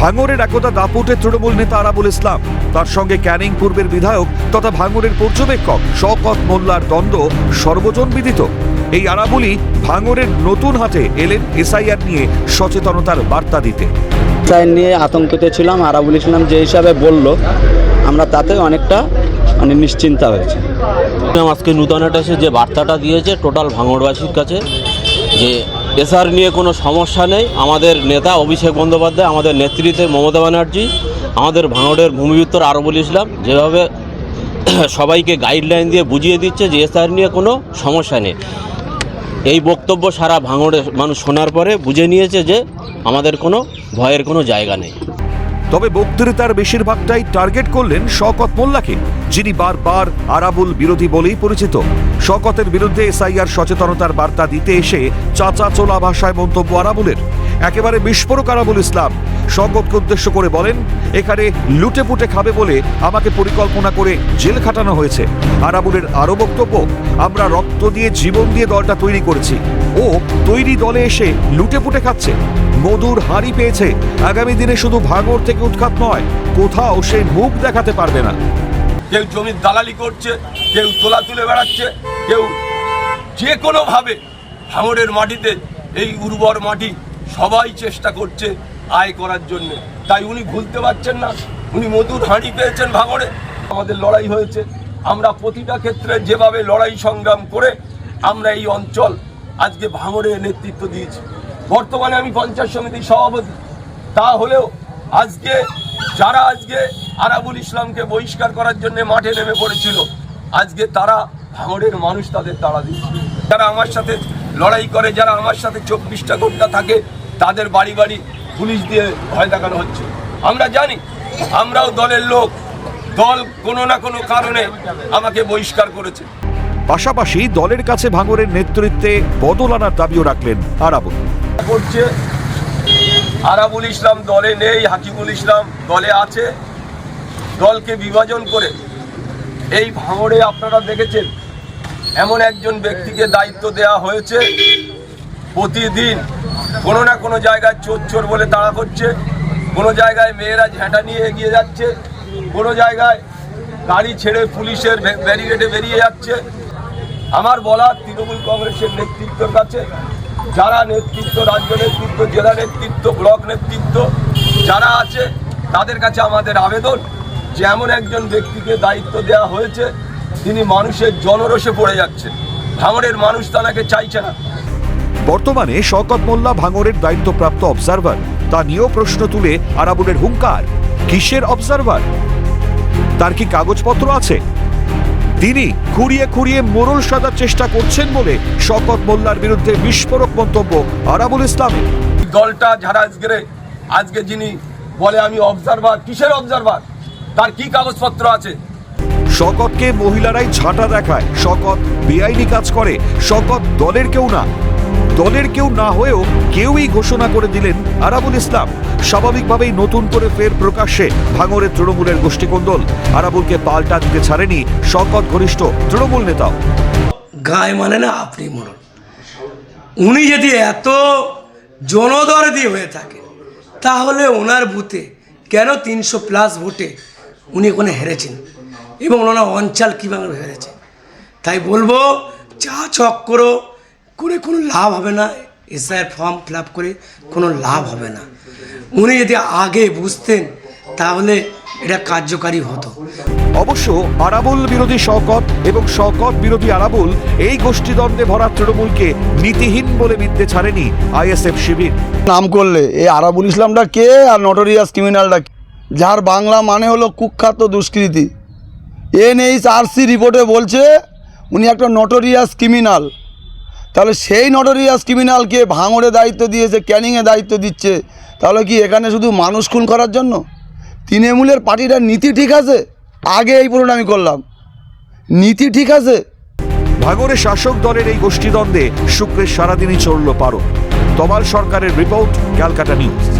ভাঙরের একদা দাপুটের তৃণমূল নেতা আরাবুল ইসলাম। তার সঙ্গে ক্যানিং পূর্বের বিধায়ক তথা ভাঙরের পর্যবেক্ষক শকত মোল্লার দ্বন্দ্ব সর্বজন বিদিত এই আরাবুলই ভাঙরের নতুন হাটে এলেন এসআইআর নিয়ে সচেতনতার বার্তা দিতে। তাই নিয়ে আতঙ্কিত ছিলাম আরাবুল ইসলাম যে হিসাবে বলল আমরা তাতে অনেকটা মানে নিশ্চিন্তা হয়েছে। আজকে নূতন একটা এসে যে বার্তাটা দিয়েছে টোটাল ভাঙড়বাসীর কাছে যে এসআর নিয়ে কোনো সমস্যা নেই। আমাদের নেতা অভিষেক বন্দ্যোপাধ্যায়, আমাদের নেতৃত্বে মমতা ব্যানার্জি, আমাদের ভাঙড়ের ভূমিপুত্র আরবুল ইসলাম যেভাবে সবাইকে গাইডলাইন দিয়ে বুঝিয়ে দিচ্ছে যে এসআর নিয়ে কোনো সমস্যা নেই। এই বক্তব্য সারা ভাঙড়ের মানুষ শোনার পরে বুঝে নিয়েছে যে আমাদের কোনো ভয়ের কোনো জায়গা নেই। তবে বক্তৃতার বেশিরভাগটাই টার্গেট করলেন শকত মোল্লাকে, যিনি বারবার আরাবুল বিরোধী বলেই পরিচিত। শকতের বিরুদ্ধে এসআইআর সচেতনতার বার্তা দিতে এসে চাচা চোলা ভাষায় মন্তব্য আরাবুলের। একেবারে বিস্ফোরক আরাবুল ইসলাম শওকতকে উদ্দেশ্য করে বলেন, এখানে লুটে পুটে খাবে বলে আমাকে পরিকল্পনা করে জেল খাটানো হয়েছে। আরাবুলের আরও বক্তব্য, আমরা রক্ত দিয়ে জীবন দিয়ে দলটা তৈরি করেছি। ও তৈরি দলে এসে লুটে পুটে খাচ্ছে। মধুর হাড়ি পেয়েছে। আগামী দিনে শুধু ভাঙর থেকে উৎখাত নয়, কোথাও সে মুখ দেখাতে পারবে না। কেউ জমির দালালি করছে, কেউ তোলা তুলে বেড়াচ্ছে, কেউ যে কোনোভাবে ভাঙড়ের মাটিতে, এই উর্বর মাটি সবাই চেষ্টা করছে আয় করার জন্য। তাই উনি ভুলতে পারছেন না। উনি মধুর হাঁড়ি পেয়েছেন ভাঙড়ে। আমাদের লড়াই হয়েছে। আমরা প্রতিটা ক্ষেত্রে যেভাবে লড়াই সংগ্রাম করে আমরা এই অঞ্চল আজকে ভাঙড়ে নেতৃত্ব দিয়েছি। বর্তমানে আমি পঞ্চায়েত সমিতির সভাপতি। তা হলেও আজকে, যারা আজকে আরাবুল ইসলামকে বহিষ্কার করার জন্য মাঠে নেমে পড়েছিল, আজকে তারা ভাঙড়ের মানুষ তাদের তাড়া দিচ্ছে। যারা আমার সাথে লড়াই করে, যারা আমার সাথে চব্বিশটা ঘণ্টা থাকে, তাদের বাড়ি বাড়ি পুলিশ দিয়ে ভয় দেখানো হচ্ছে। আমরা জানি আমরাও দলের লোক। দল কোনো না কোনো কারণে আমাকে বহিষ্কার করেছে। পাশাপাশি দলের কাছে ভাঙরের নেতৃত্বে বদল আনার দাবিও রাখলেন আরাবুল। করছে আরাবুল ইসলাম দলে নেই হাকিমুল ইসলাম দলে আছে। দলকে বিভাজন করে এই ভাঙড়ে আপনারা দেখেছেন এমন একজন ব্যক্তিকে দায়িত্ব দেওয়া হয়েছে। প্রতিদিন কোনো না কোনো জায়গায় চোর চোর বলে তাড়া করছে, কোনো জায়গায় মেয়েরা ঝ্যাঁটা নিয়ে এগিয়ে যাচ্ছে, কোনো জায়গায় গাড়ি ছেড়ে পুলিশের ব্য- ব্যারিকেডে বেরিয়ে যাচ্ছে। আমার বলা তৃণমূল কংগ্রেসের নেতৃত্বের কাছে, যারা নেতৃত্ব, রাজ্য নেতৃত্ব, জেলা নেতৃত্ব, ব্লক নেতৃত্ব, যারা আছে, তাদের কাছে আমাদের আবেদন যে এমন একজন ব্যক্তিকে দায়িত্ব দেওয়া হয়েছে, তিনি মানুষের জনরসে পড়ে যাচ্ছেন ভাঙড়ের মানুষ তাকে চাইছে না। বর্তমানে শওকত মোল্লা ভাঙরের দায়িত্বপ্রাপ্ত অবজারভার। তা নিয়েও প্রশ্ন তুলে আরাবুলের হুঙ্কার। কিসের অবজারভার? তার কি কাগজপত্র আছে? তিনি খুঁড়িয়ে খুঁড়িয়ে মোরল সাজার চেষ্টা করছেন বলে শওকত মোল্লার বিরুদ্ধে বিস্ফোরক মন্তব্য আরাবুল ইসলামের। দলটা যারা আজকে আজকে যিনি বলে আমি অবজারভার কিসের অবজারভার? তার কি কাগজপত্র আছে? শকতকে মহিলারাই ঝাঁটা দেখায়। শকত বেআইনি কাজ করে। শকত দলের কেউ না। দলের কেউ না হয়েও কেউই ঘোষণা করে দিলেন আরাবুল ইসলাম। স্বাভাবিকভাবেই নতুন করে ফের প্রকাশ্যে ভাঙরের তৃণমূলের গোষ্ঠীকন্দল। আরাবুলকে পাল্টা দিতে ছাড়েনি শকত ঘনিষ্ঠ তৃণমূল নেতাও। গায়ে মানে না আপনি মরণ। উনি যদি এত জনদরদি হয়ে থাকে তাহলে ওনার বুথে কেন তিনশো প্লাস ভোটে উনি ওখানে হেরেছেন? এবং ওনার অঞ্চল কীভাবে হেরেছে? তাই বলব, চা চক্র করে কোনো লাভ হবে না। এসআইয়ের ফর্ম ফিল আপ করে কোনো লাভ হবে না। উনি যদি আগে বুঝতেন তাহলে এটা কার্যকারী হতো। অবশ্য আরাবুল বিরোধী শওকত এবং শওকত বিরোধী আরাবুল এই গোষ্ঠীদ্বন্দ্বে ভরা তৃণমূলকে নীতিহীন বলে মিথ্যে ছাড়েনি আইএসএফ শিবির। নাম করলে এই আরাবুল ইসলামটা কে আর নটোরিয়াস ক্রিমিনালটা কে? যার বাংলা মানে হলো কুখ্যাত দুষ্কৃতি। এনএইচআরসি রিপোর্টে বলছে উনি একটা নটোরিয়াস ক্রিমিনাল। তাহলে সেই নটোরিয়াস ক্রিমিনালকে ভাঙড়ে দায়িত্ব দিয়েছে, ক্যানিংয়ে দায়িত্ব দিচ্ছে, তাহলে কি এখানে শুধু মানুষ খুন করার জন্য? তৃণমূলের পার্টিটার নীতি ঠিক আছে? আগে এই পুরোটা আমি করলাম। নীতি ঠিক আছে? ভাঙড়ে শাসক দলের এই গোষ্ঠীদ্বন্দ্বে শুক্রের সারাদিনই চলল পারো তমাল সরকারের রিপোর্ট ক্যালকাটা নিউজ